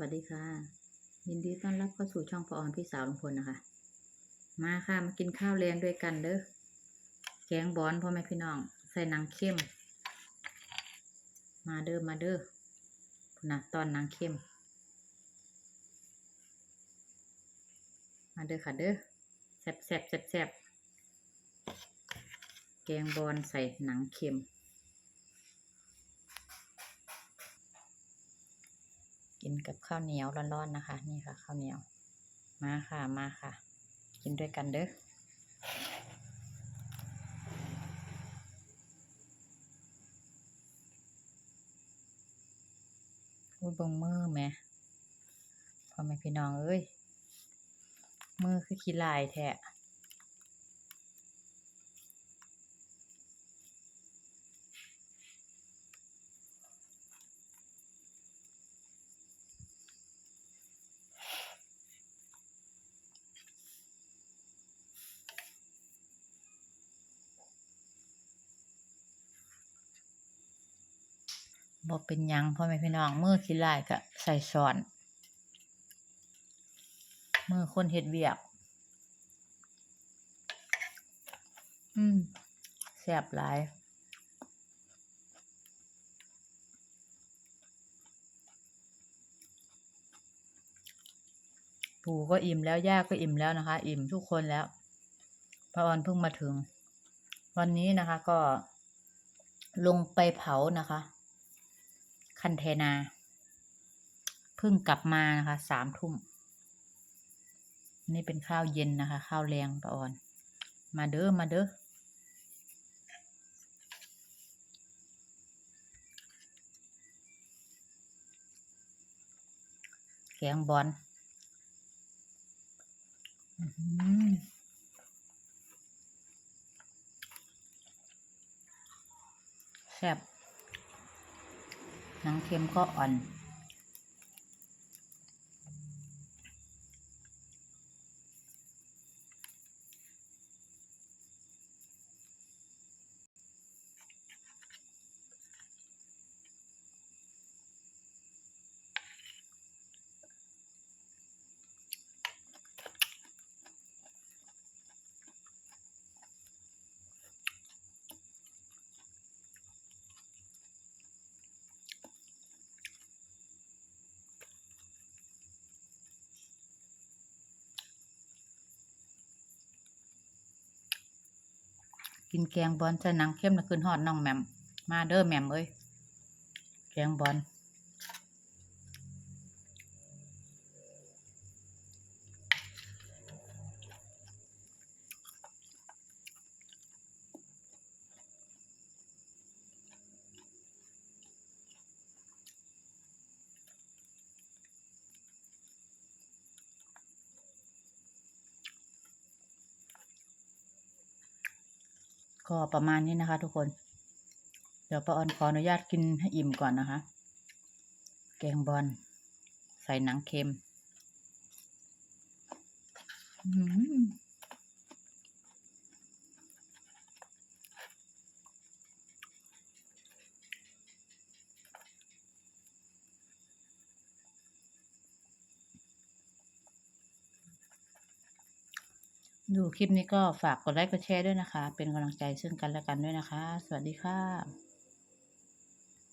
วัสดีค่ะ ยินดีต้อนรับเข้าสู่ช่องพอออนพี่สาวลุงพลนะคะ มาค่ะมากินข้าวแรงด้วยกันเด้อแกงบอนพ่อแม่พี่น้อง ใส่หนังเข้ม มาเด้อมาเด้อนะตอนหนังเข้ม มาเด้อค่ะเด้อแซ่บแซ่บแซ่บแซ่บแกงบอนใส่หนังเค็ม กินกับข้าวเหนียวร้อนๆนะคะ นี่ค่ะข้าวเหนียว มาค่ะมาค่ะ กินด้วยกันเด้ออุ้ยบงมือแม่พ่อแม่พี่น้องเอ้ยมือคือขี้ลายแท้ บ่เป็นยังพ่อแม่พี่น้องมือขี้ลายก็ใส่ช้อนมือคนเฮ็ดเวียก อืมแซ่บหลายปู่ก็อิ่มแล้วย่าก็อิ่มแล้วนะคะ อิ่มทุกคนแล้วพระออนเพิ่งมาถึง วันนี้นะคะก็ลงไปเผานะคะ คันเทนาเพิ่งกลับมานะคะสามทุ่มนี่เป็นข้าวเย็นนะคะ ข้าวแรงปะออน มาเด้อมาเด้อแกงบอลแซ่บ หนังเค็มก็อ่อน กินแกงบอลใส่หนังเข้มนะขึ้นหอดน้องแหมมมาเด้อแหมมเอ้ยแกงบอล ก็ประมาณนี้นะคะ ทุกคน เดี๋ยวป้าออนขออนุญาตกินให้อิ่มก่อนนะคะ แกงบอลใส่หนังเค็ม อืม ดูคลิปนี้ก็ฝากกดไลค์กดแชร์ด้วยนะคะ เป็นกำลังใจซึ่งกันและกันด้วยนะคะ สวัสดีค่ะ